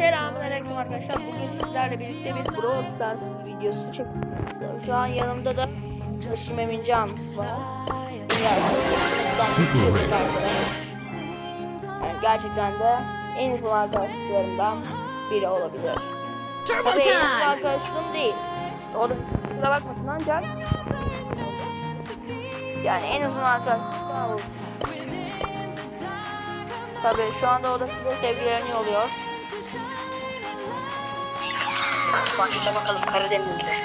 Selamünaleyküm arkadaşlar. Bugün sizlerle birlikte bir Brawl Stars videosu çekiyoruz. Şu an yanımda da Taşım Emincan var. Yani gerçekten de en uzun arkadaşlıklarımdan biri olabilir. Tabii en uzun time! arkadaşlığım değil. Doğru kusura bakmasın ancak yani en uzun oldu. Tabii şu anda o da size sevgilerini yolluyor. Başla bakalım Karadeniz'de.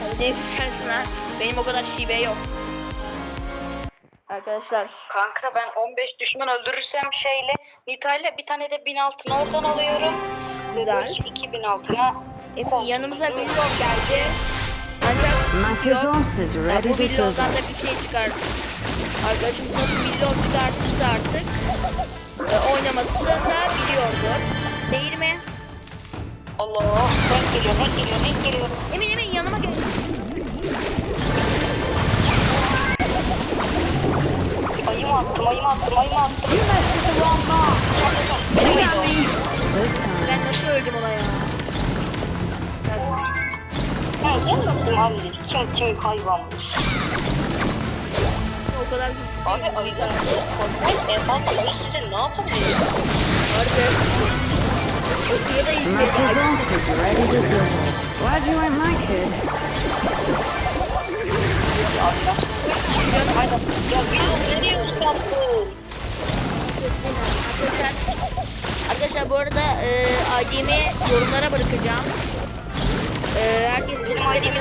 Karadeniz sensin ha. Benim o kadar şive yok. Arkadaşlar Kanka ben 15 düşman öldürürsem şeyle Nita'yla bir tane de 1000 altın oradan alıyorum. Güzel. Öbür 2000 altına Efendim yanımıza bir yol geldi. Ancak Mafizo is ready to sizzle. da bir şey çıkarttı. Arkadaşım nasıl video çıkartırsa artık e, oynamasını da biliyordur. Değil mi? Allah renk geliyor renk geliyor renk geliyor. Emin emin yanıma gel. Ayımı attım ayımı attım ayımı attım. Son son son. Benim miydi o? This time. Ben nasıl öldüm ona ya? Ha sen nasıl abi? Kim kim hayvanmış? O kadar güçlü. Abi ayıdan kontrol esas sizin ne yapabiliriz? Harbi. Mafizo izledim. is ready to sizzle. Glad you ain't my? Arkadaşlar, bu arada e, ID'mi yorumlara bırakacağım. E, herkes Benim ID'mi.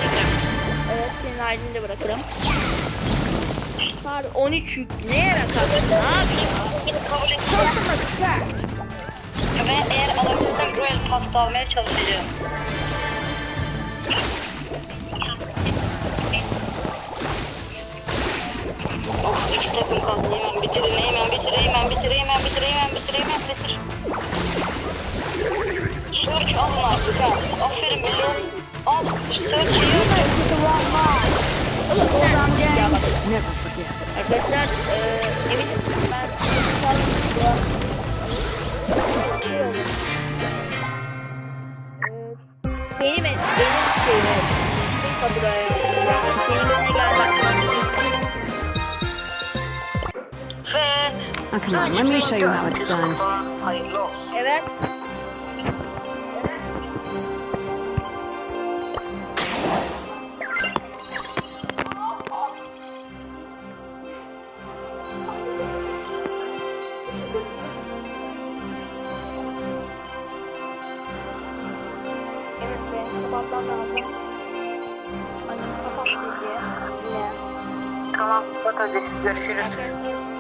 Evet senin ID'ni de bırakırım. Abi 13 yük ne yere kalktın abi kabul et. Ve eğer alabilirsem Royal Pasta almaya çalışacağım. Oh, iki takım kaldı. Hemen bitirin, hemen bitir, hemen bitir, hemen bitir, hemen bitir, hemen bitir. Search alın artık ha. Aferin milyon. Al, search yiyor. Ya bak Never forgets. arkadaşlar e, eminim ben Benim benim şeyime benim faturaya senin show you how it's done. Kapatmam lazım. Annem kapat dedi. Yine. Tamam, bak hadi. Görüşürüz. Herkes